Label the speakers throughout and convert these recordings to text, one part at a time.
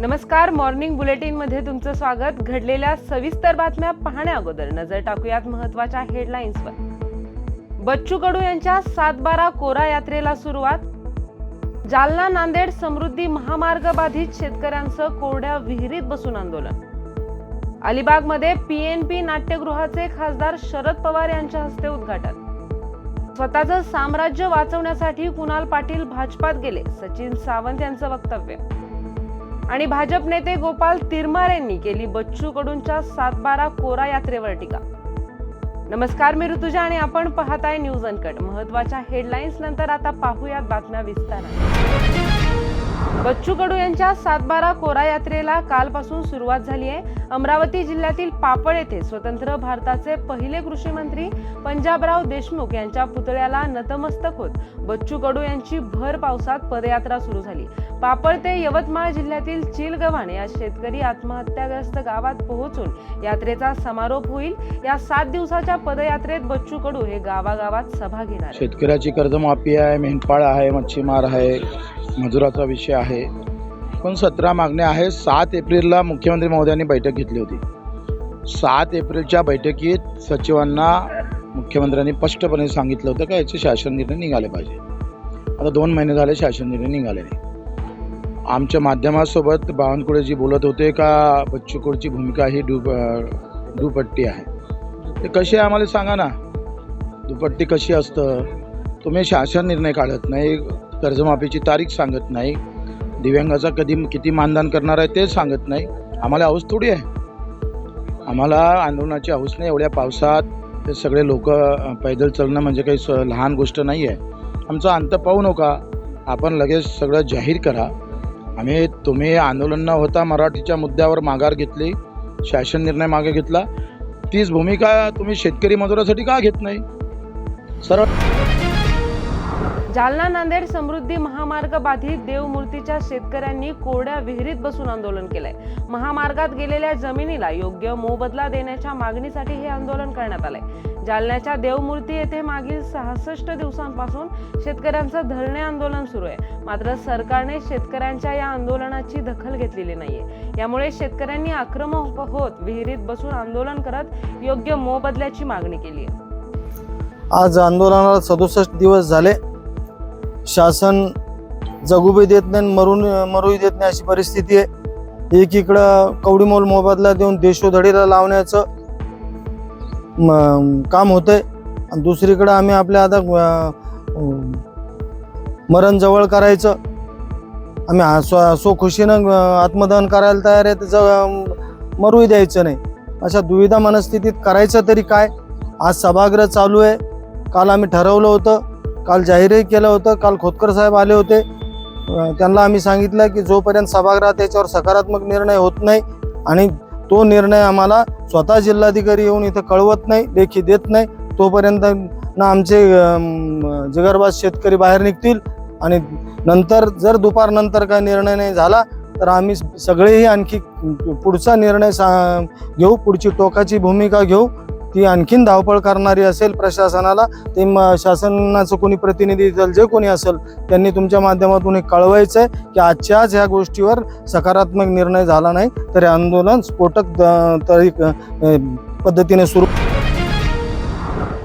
Speaker 1: नमस्कार मॉर्निंग बुलेटिनमध्ये तुमचं स्वागत. घडलेल्या सविस्तर बातम्या पाहण्या अगोदर. नजर टाकूयात महत्त्वाच्या हेडलाईन्सवर. बच्चू कडू यांच्या सातबारा कोरा यात्रेला सुरुवात. जालना नांदेड समृद्धी महामार्ग बाधित शेतकऱ्यांचं कोरड्या विहिरीत बसून आंदोलन. अलिबागमध्ये पीएनपी नाट्यगृहाचे खासदार शरद पवार यांच्या हस्ते उद्घाटन. स्वतःचं साम्राज्य वाचवण्यासाठी कुणाल पाटील भाजपात गेले सचिन सावंत यांचं वक्तव्य. आणि भाजप नेते गोपाल तिरमार यांनी केली बच्चू कडूंच्या सातबारा कोरा यात्रेवर टीका. नमस्कार मी ऋतुजा आणि आपण पाहताय न्यूज अनकट. महत्त्वाच्या हेडलाईन्स नंतर आता पाहूयात बातम्या विस्ताराने बच्चू कडू यांच्या सातबारा कोरा यात्रेला कालपासून सुरुवात झाली आहे. अमरावती जिल्ह्यातील पापळ येथे स्वतंत्र भारताचे पहिले कृषी मंत्री पंजाबराव देशमुख यांच्या पुतळ्याला नतमस्तक होत बच्चू कडू यांची भर पावसात पदयात्रा सुरू झाली. पापळ ते यवतमाळ जिल्ह्यातील चिलगव्हाण या शेतकरी आत्महत्याग्रस्त गावात पोहोचून यात्रेचा समारोप होईल. या सात दिवसाच्या पदयात्रेत बच्चू कडू हे गावागावात सभा घेणार
Speaker 2: शेतकऱ्याची कर्जमाफी आहे मेंढपाळ आहे मच्छीमार आहे मजुराचा विषय आहे. पण सतरा मागण्या आहे सात एप्रिलला मुख्यमंत्री महोदयांनी बैठक घेतली होती. सात एप्रिलच्या बैठकीत सचिवांना मुख्यमंत्र्यांनी स्पष्टपणे सांगितलं होतं का याचे शासन निर्णय निघाले पाहिजे. आता दोन महिने झाले शासन निर्णय निघाले नाही. आमच्या माध्यमासोबत बावनकुळेजी बोलत होते का बच्चूकोडची भूमिका ही डुप दुपट्टी आहे. ते कशी आहे आम्हाला सांगा ना. दुपट्टी कशी असतं? तुम्ही शासन निर्णय काढत नाही कर्जमाफीची तारीख सांगत नाही. दिव्यांगाचा कधी किती मानधन करणार आहे ते सांगत नाही. आम्हाला हौस थोडी आहे. आम्हाला आंदोलनाची हौस नाही. एवढ्या पावसात ते सगळे लोक पैदल चालणं म्हणजे काही स लहान गोष्ट नाही आहे. आमचा अंत पाहू नका. आपण लगेच सगळं जाहीर करा. आम्ही तुम्ही आंदोलन न होता मराठीच्या मुद्द्यावर माघार घेतली शासन निर्णय मागे घेतला. तीच भूमिका तुम्ही शेतकरी मजुरासाठी का घेत नाही? सरळ
Speaker 1: जालना नांदेड समृद्धी महामार्ग बाधित देवमूर्तीच्या शेतकऱ्यांनी कोरड्या विहिरीत बसून आंदोलन केलंय. महामार्गात गेलेल्या जमिनीला योग्य मोबदला देण्याच्या मागणीसाठी हे आंदोलन करण्यात आलंय. जालन्याच्या देवमूर्ती येथे मागील सहासष्ट दिवसांपासून शेतकऱ्यांचं धरणे आंदोलन सुरू आहे. मात्र सरकारने शेतकऱ्यांच्या या आंदोलनाची दखल घेतलेली नाहीये. यामुळे शेतकऱ्यांनी आक्रमक होत विहिरीत बसून आंदोलन करत योग्य मोबदल्याची मागणी केली आहे.
Speaker 3: आज आंदोलनाला सदुसष्ट दिवस झाले. शासन जगूबी देत नाही आणि मरून मरूही देत नाही अशी परिस्थिती आहे. एकीकडं कवडीमोल मोबदला देऊन देशोधडीला लावण्याचं काम काम आहे आणि दुसरीकडं आम्ही आपल्या आता मरण जवळ करायचं. आम्ही हसो सो खुशीनं आत्मदहन करायला तयार आहे तर ज- मरूही द्यायचं नाही. अशा दुविधा मनस्थितीत करायचं तरी काय? आज सभागृह चालू आहे. काल आम्ही ठरवलं होतं काल जाहीरही केलं होतं. काल खोतकर साहेब आले होते. त्यांना आम्ही सांगितलं की जोपर्यंत सभागृहात याच्यावर सकारात्मक निर्णय होत नाही आणि तो निर्णय आम्हाला स्वतः जिल्हाधिकारी येऊन इथं कळवत नाही लेखी देत नाही तोपर्यंत ना आमचे जगरबाज शेतकरी बाहेर निघतील आणि नंतर जर दुपारनंतर काय निर्णय नाही झाला तर आम्ही सगळेही आणखी पुढचा निर्णय सा घेऊ पुढची टोकाची भूमिका घेऊ. ती आणखीन धावपळ करणारी असेल प्रशासनाला ते म- शासनाचं कोणी प्रतिनिधी दल जे कोणी असेल त्यांनी तुमच्या माध्यमातून हे कळवायचं आहे की आजच्या आज ह्या गोष्टीवर सकारात्मक निर्णय झाला नाही तर हे आंदोलन स्फोटक अं, तरी पद्धतीने सुरू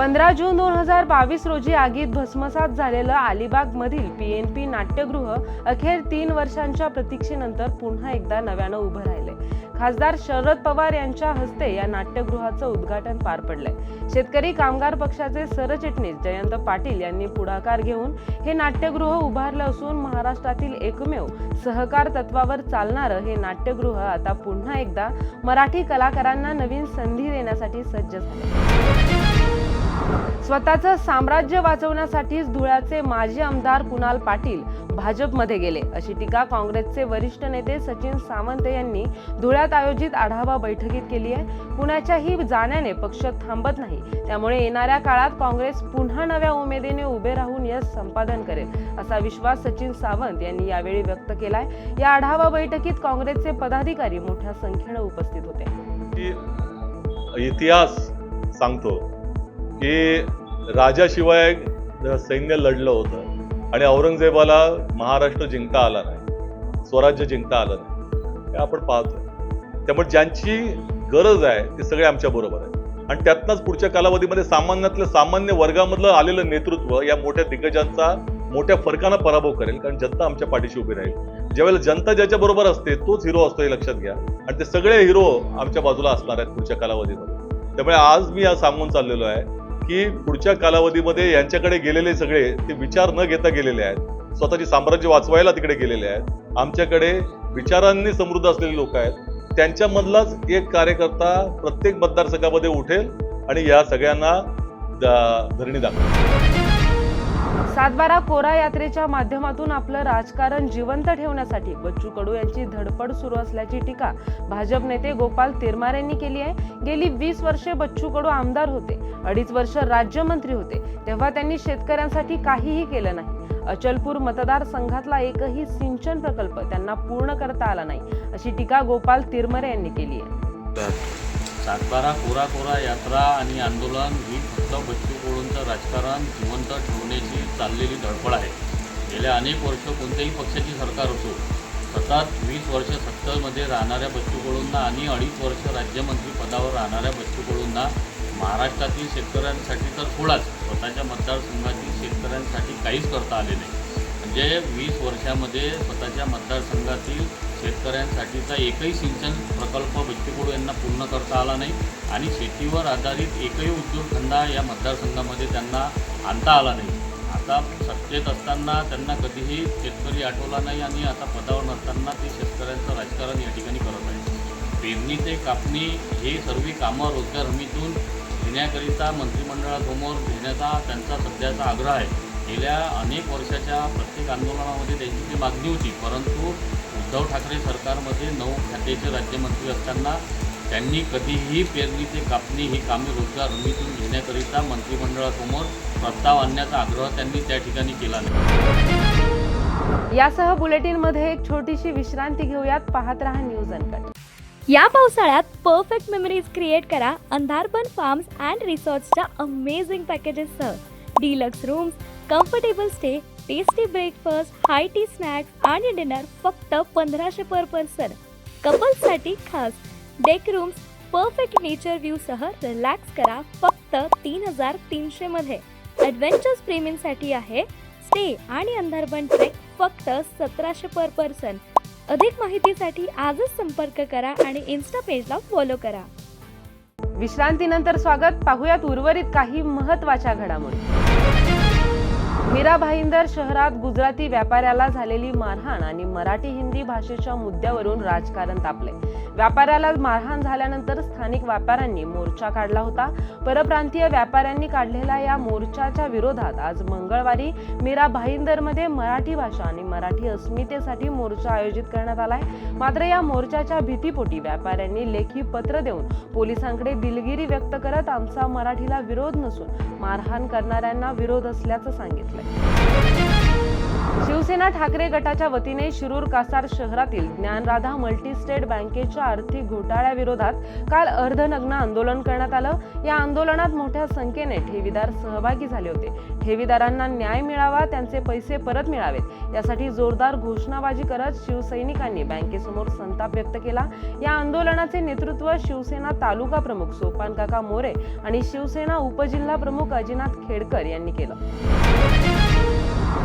Speaker 1: पंधरा जून दोन हजार बावीस रोजी आगीत भस्मसात झालेलं अलिबाग मधील पी नाट्यगृह अखेर तीन वर्षांच्या प्रतीक्षेनंतर पुन्हा एकदा नव्यानं उभं राहिले खासदार शरद पवार यांच्या हस्ते या नाट्यगृहाचं उद्घाटन पार पडलंय. शेतकरी कामगार पक्षाचे सरचिटणीस जयंत पाटील यांनी पुढाकार घेऊन हे नाट्यगृह उभारलं असून महाराष्ट्रातील एकमेव सहकार तत्वावर चालणारं हे नाट्यगृह आता पुन्हा एकदा मराठी कलाकारांना नवीन संधी देण्यासाठी सज्ज झाले स्वतःचं साम्राज्य वाचवण्यासाठीच धुळ्याचे माजी आमदार कुणाल पाटील भाजपमध्ये गेले. अशी टीका काँग्रेसचे वरिष्ठ नेते सचिन सावंत यांनी धुळ्यात आयोजित आढावा बैठकीत केली आहे. कुणाच्याही जाण्याने पक्ष थांबत नाही. त्यामुळे येणाऱ्या काळात काँग्रेस पुन्हा नव्या उमेदीने उभे राहून यश संपादन करेल असा विश्वास सचिन सावंत यांनी यावेळी व्यक्त केलाय. या आढावा बैठकीत काँग्रेसचे पदाधिकारी मोठ्या संख्येनं उपस्थित होते.
Speaker 4: इतिहास सांगतो. की राजाशिवाय सैन्य लढलं होतं आणि औरंगजेबाला महाराष्ट्र जिंकता आला नाही स्वराज्य जिंकता आलं नाही. हे आपण पाहतो त्यामुळे ज्यांची गरज आहे ते सगळे आमच्या बरोबर आहे. आणि त्यातनंच पुढच्या कालावधीमध्ये सामान्यातलं सामान्य वर्गामधलं आलेलं नेतृत्व या मोठ्या दिग्गजांचा मोठ्या फरकानं पराभव करेल कारण जनता आमच्या पाठीशी उभी राहील. ज्यावेळेला जनता ज्याच्या बरोबर असते तोच हिरो असतो हे लक्षात घ्या. आणि ते सगळे हिरो आमच्या बाजूला असणार आहेत पुढच्या कालावधीमध्ये. त्यामुळे आज मी आज सांगून चाललेलो आहे की पुढच्या कालावधीमध्ये यांच्याकडे गेलेले सगळे ते विचार न घेता गेलेले आहेत. स्वतःचे साम्राज्य वाचवायला तिकडे गेलेले आहेत. आमच्याकडे विचारांनी समृद्ध असलेले लोक आहेत. त्यांच्यामधलाच एक कार्यकर्ता प्रत्येक मतदारसंघामध्ये उठेल आणि या सगळ्यांना धरणी दाखवेल.
Speaker 1: सातबारा कोरा यात्रेच्या माध्यमातून आपलं राजकारण जिवंत ठेवण्यासाठी बच्चू कडू यांची धडपड सुरू असल्याची टीका भाजप नेते गोपाल तिरमार यांनी केली आहे. गेली वीस वर्षे बच्चू कडू आमदार होते. अडीच वर्ष राज्यमंत्री होते. तेव्हा त्यांनी शेतकऱ्यांसाठी काहीही केलं नाही. अचलपूर मतदारसंघातला एकही सिंचन प्रकल्प त्यांना पूर्ण करता आला नाही अशी टीका गोपाल तिरमरे यांनी केली आहे.
Speaker 5: सातबारा कोरा कोरा यात्रा आणि आंदोलन ही फक्त बच्चू कडूंचं राजकारण जिवंत ठेवण्याची चाललेली धडपड आहे. गेल्या अनेक वर्ष कोणत्याही पक्षाची सरकार असो सतत वीस वर्ष सत्तरमध्ये राहणाऱ्या बच्चू कडूंना आणि अडीच वर्ष राज्यमंत्री पदावर राहणाऱ्या बच्चू कडूंना महाराष्ट्रातील शेतकऱ्यांसाठी तर थोडाच स्वतःच्या मतदारसंघातील शेतकऱ्यांसाठी काहीच करता आले नाही. म्हणजे वीस वर्षामध्ये स्वतःच्या मतदारसंघातील शेतकऱ्यांसाठीचा एकही सिंचन प्रकल्प बच्चूकडू यांना पूर्ण करता आला नाही आणि शेतीवर आधारित एकही उद्योगधंदा या मतदारसंघामध्ये त्यांना आणता आला नाही. आता सत्तेत असताना त्यांना कधीही शेतकरी आठवला नाही आणि आता पदावर नसताना ते शेतकऱ्यांचं राजकारण या ठिकाणी करत आहे पेरणी ते कापणी हे सर्व कामं रोजगार हमीतून घेण्याकरिता मंत्रिमंडळासमोर घेण्याचा त्यांचा सध्याचा आग्रह आहे. गेल्या अनेक वर्षाच्या प्रत्येक आंदोलनामध्ये त्यांची ती मागणी होती परंतु उद्धव ठाकरे सरकारमध्ये नऊ खात्याचे राज्यमंत्री असताना त्यांनी कधीही पेरणी ते कापणी ही कामे रोजगार हमीतून घेण्याकरिता मंत्रिमंडळासमोर प्रस्ताव आणण्याचा आग्रह त्यांनी त्या ठिकाणी केला नाही.
Speaker 1: यासह बुलेटिनमध्ये एक छोटीशी विश्रांती घेऊयात. पाहत रहा न्यूज अनकट.
Speaker 6: या पावसाळ्यात परफेक्ट मेमरीज क्रिएट करा अंधारबन फार्म्स अँड रिसॉर्ट्सच्या amazing पॅकेजेससह deluxe rooms comfortable stay tasty breakfast high tea snacks आणि डिनर फक्त पंधराशे पर पर्सन कपल्ससाठी खास. डेक रूम्स परफेक्ट नेचर व्ह्यूसह रिलॅक्स करा फक्त तीन हजार तीनशेमध्ये ॲडव्हेंचर्स प्रेमींसाठी आहे. स्टे आणि अंधारबन ट्रेक फक्त सतराशे पर पर्सन अधिक माहितीसाठी आजच संपर्क करा आणि इन्स्टा पेजला फॉलो करा.
Speaker 1: विश्रांतीनंतर स्वागत. पाहुयात उर्वरित काही महत्त्वाच्या घडामोडी. मीरा भाईंदर शहरात गुजराती व्यापाऱ्याला झालेली मारहाण आणि मराठी हिंदी भाषेच्या मुद्द्यावरून राजकारण तापले व्यापाऱ्याला मारहाण झाल्यानंतर स्थानिक व्यापाऱ्यांनी मोर्चा काढला होता. परप्रांतीय व्यापाऱ्यांनी काढलेल्या या मोर्चाच्या विरोधात आज मंगळवारी मीरा भाईंदरमध्ये मराठी भाषा आणि मराठी अस्मितेसाठी मोर्चा आयोजित करण्यात आलाय मात्र या मोर्चाच्या भीतीपोटी व्यापाऱ्यांनी लेखी पत्र देऊन पोलिसांकडे दिलगिरी व्यक्त करत आमचा मराठीला विरोध नसून मारहाण करणाऱ्यांना विरोध असल्याचं सांगितलं शिवसेना ठाकरे गटाच्या वतीने शिरूर कासार शहरातील ज्ञानराधा मल्टीस्टेट बँकेच्या आर्थिक घोटाळ्याविरोधात काल अर्धनग्न आंदोलन करण्यात आलं. या आंदोलनात मोठ्या संख्येने ठेवीदार सहभागी झाले होते. ठेवीदारांना न्याय मिळावा त्यांचे पैसे परत मिळावेत. यासाठी जोरदार घोषणाबाजी करत शिवसैनिकांनी बँकेसमोर संताप व्यक्त केला. या आंदोलनाचे नेतृत्व शिवसेना तालुका प्रमुख सोपानकाका मोरे आणि शिवसेना उपजिल्हा प्रमुख अजिनाथ खेडकर यांनी केलं.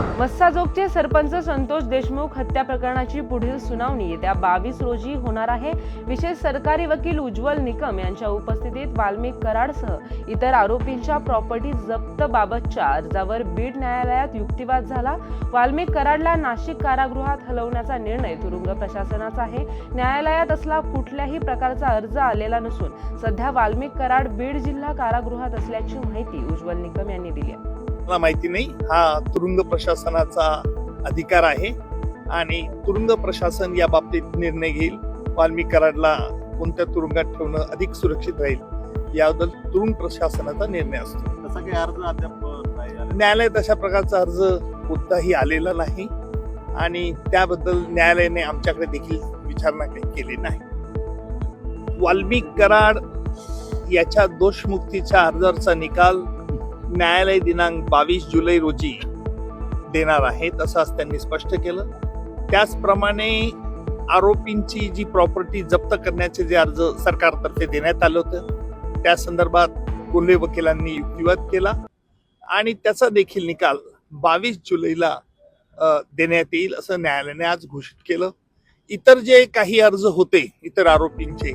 Speaker 1: मस्साजोगचे सरपंच संतोष देशमुख हत्या प्रकरणाची पुढील सुनावणी येत्या बावीस रोजी होणार आहे. विशेष सरकारी वकील उज्ज्वल निकम यांच्या उपस्थितीत वाल्मिक कराडसह इतर आरोपींच्या प्रॉपर्टी जप्त बाबतच्या अर्जावर बीड न्यायालयात युक्तिवाद झाला. वाल्मिक कराडला नाशिक कारागृहात हलवण्याचा निर्णय तुरुंग प्रशासनाचा आहे. न्यायालयात असला कुठल्याही प्रकारचा अर्ज आलेला नसून सध्या वाल्मिक कराड बीड जिल्हा कारागृहात असल्याची माहिती उज्ज्वल निकम यांनी दिली आहे.
Speaker 7: मला माहिती नाही हा तुरुंग प्रशासनाचा अधिकार आहे आणि तुरुंग प्रशासन या बाबतीत निर्णय घेईल. वाल्मिक कराडला कोणत्या तुरुंगात ठेवणं अधिक सुरक्षित राहील याबद्दल तुरुंग प्रशासनाचा निर्णय असतो.
Speaker 4: तसा काही अर्ज अद्याप
Speaker 7: न्यायालयात अशा प्रकारचा अर्ज कोणताही आलेला नाही आणि त्याबद्दल न्यायालयाने आमच्याकडे देखील विचारणा काही केली नाही. वाल्मिक कराड याच्या दोषमुक्तीच्या अर्जाचा निकाल न्यायालय दिनांक बावीस जुलै रोजी देणार आहेत असं आज त्यांनी स्पष्ट केलं. त्याचप्रमाणे आरोपींची जी प्रॉपर्टी जप्त करण्याचे जे अर्ज सरकारतर्फे देण्यात आलं होतं त्या संदर्भात कोल्हे वकिलांनी युक्तिवाद केला आणि त्याचा देखील निकाल बावीस जुलैला देण्यात येईल असं न्यायालयाने आज घोषित केलं. इतर जे काही अर्ज होते इतर आरोपींचे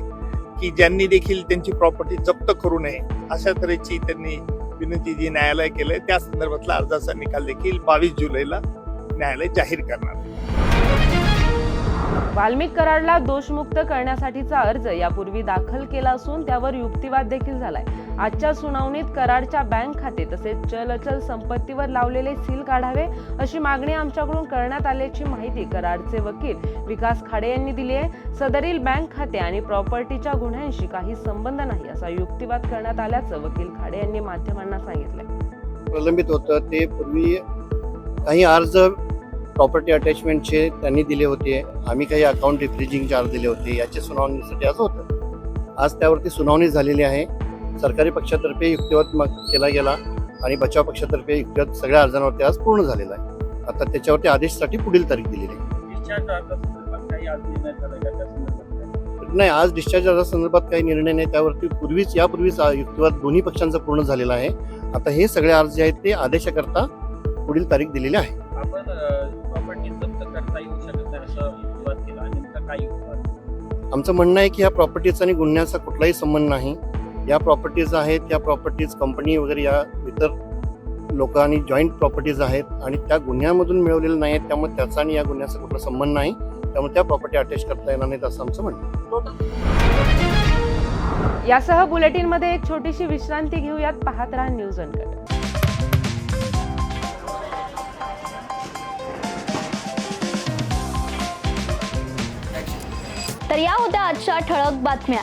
Speaker 7: की ज्यांनी देखील त्यांची प्रॉपर्टी जप्त करू नये अशा तऱ्हेची त्यांनी विनंती जी न्यायालय केलंय त्या संदर्भातला अर्जाचा निकाल देखील बावीस जुलैला न्यायालय जाहीर करणार.
Speaker 1: वाल्मिक कराडला दोषमुक्त करण्यासाठीचा अर्ज यापूर्वी दाखल केला असून त्यावर युक्तिवाद देखील झालाय. आजच्या सुनावणीत कराडच्या बँक खाते तसेच चल अचल संपत्तीवर लावलेले सील काढावे अशी मागणी आमच्याकडून करण्यात आल्याची माहिती कराडचे वकील विकास खाडे यांनी दिली आहे. सदरील बँक खाते आणि प्रॉपर्टीच्या गुन्ह्यांशी काही संबंध नाही असा युक्तिवाद करण्यात आल्याचं वकील खाडे यांनी माध्यमांना सांगितलं
Speaker 8: प्रलंबित होतं. ते पूर्वी काही अर्ज प्रॉपर्टी अटॅचमेंटचे त्यांनी दिले होते. आम्ही काही अकाउंट रिफ्रिजिंग चार्ज दिले होते. याची सुनावणीसाठी असं होतं. आज त्यावरती सुनावणी झालेली आहे. सरकारी पक्षातर्फे युक्तिवाद मग केला गेला आणि बचाव पक्षातर्फे युक्तिवाद सगळ्या अर्जांवरती आज पूर्ण झालेला आहे. आता त्याच्यावरती आदेशसाठी पुढील तारीख दिलेली आहे. नाही आज डिस्चार्ज अर्जासंदर्भात काही निर्णय नाही. त्यावरती पूर्वीच यापूर्वीच युक्तिवाद दोन्ही पक्षांचा पूर्ण झालेला आहे. आता हे सगळे अर्ज जे आहेत ते आदेशाकरता पुढील तारीख दिलेली आहे. आमचं म्हणणं आहे की या प्रॉपर्टीचा आणि गुन्ह्याचा कुठलाही संबंध नाही. या प्रॉपर्टीज आहेत या प्रॉपर्टीज कंपनी वगैरे या इतर लोकांनी जॉईंट प्रॉपर्टीज आहेत आणि त्या गुन्ह्यामधून मिळवलेल्या नाही आहेत त्यामुळे त्याचा आणि या गुन्ह्याचा कुठला संबंध नाही. त्यामुळे त्या प्रॉपर्टी अटॅच करता येणार नाहीत असं आमचं म्हणणं.
Speaker 1: यासह बुलेटिनमध्ये एक छोटीशी विश्रांती घेऊयात. पाहत राहा न्यूज अनकट
Speaker 6: तर या होत्या आजच्या ठळक बातम्या.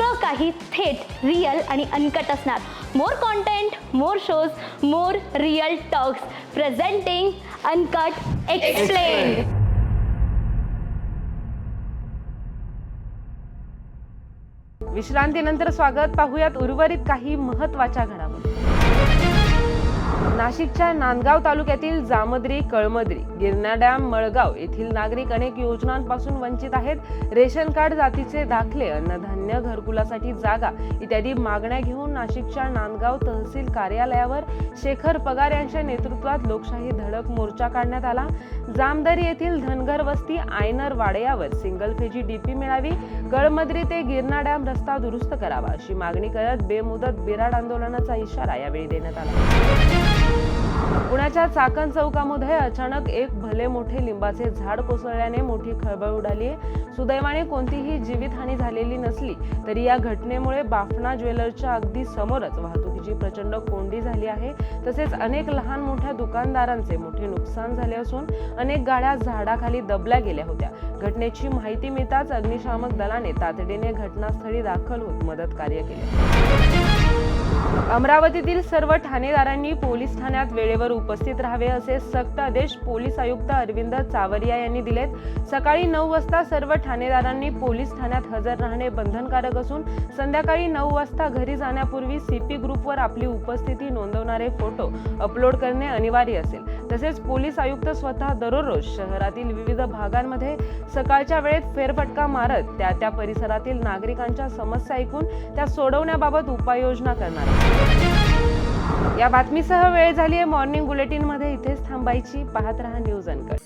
Speaker 6: काही थेट रियल आणि अनकट असणार. More content more shows more real talks presenting uncut explain
Speaker 1: विश्रांतीनंतर स्वागत. पाहूयात उर्वरित काही महत्त्वाच्या घरामध्ये नाशिकच्या नांदगाव तालुक्यातील जामद्री कळमद्री गिरणा डॅम मळगाव येथील नागरिक अनेक योजनांपासून वंचित आहेत. रेशन कार्ड जातीचे दाखले अन्नधान्य घरकुलासाठी जागा इत्यादी मागण्या घेऊन नाशिकच्या नांदगाव तहसील कार्यालयावर शेखर पगार यांच्या नेतृत्वात लोकशाही धडक मोर्चा काढण्यात आला. जामदरी येथील धनगर वस्ती आयनर वाड्यावर सिंगल फेजी डीपी मिळावी कळमद्री ते गिरणा डॅम रस्ता दुरुस्त करावा अशी मागणी करत बेमुदत बिराड आंदोलनाचा इशारा यावेळी देण्यात आला. पुण्याच्या चाकण चौकामध्ये अचानक एक भले मोठे लिंबाचे झाड कोसळल्याने मोठी खळबळ उडाली आहे. सुदैवाने कोणतीही जीवितहानी झालेली नसली तरी या घटनेमुळे बाफना ज्वेलर्सच्या अगदी समोरच वाहतुकीची प्रचंड कोंडी झाली आहे. तसेच अनेक लहान मोठ्या दुकानदारांचे मोठे नुकसान झाले असून अनेक गाड्या झाडाखाली दबल्या गेल्या होत्या. घटनेची माहिती मिळताच अग्निशामक दलाने तातडीने घटनास्थळी दाखल होत मदत कार्य केले. अमरावतीतील सर्व ठाणेदारांनी पोलीस ठाण्यात वेळेवर उपस्थित राहावे असे सक्त आदेश पोलीस आयुक्त अरविंद चावरिया यांनी दिलेत. सकाळी नऊ वाजता सर्व ठाणेदारांनी पोलीस ठाण्यात हजर राहणे बंधनकारक असून संध्याकाळी नऊ वाजता घरी जाण्यापूर्वी सीपी ग्रुपवर आपली उपस्थिती नोंदवणारे फोटो अपलोड करणे अनिवार्य असेल. तसेच पोलीस आयुक्त स्वतः दररोज शहरातील विविध भागांमध्ये सकाळच्या वेळेत फेरफटका मारत त्या त्या परिसरातील नागरिकांच्या समस्या ऐकून त्या सोडवण्याबाबत उपाययोजना करणार या बातमीसह वेळ झाली आहे मॉर्निंग बुलेटिनमध्ये इथेच थांबायची. पाहत रहा न्यूज अनकट.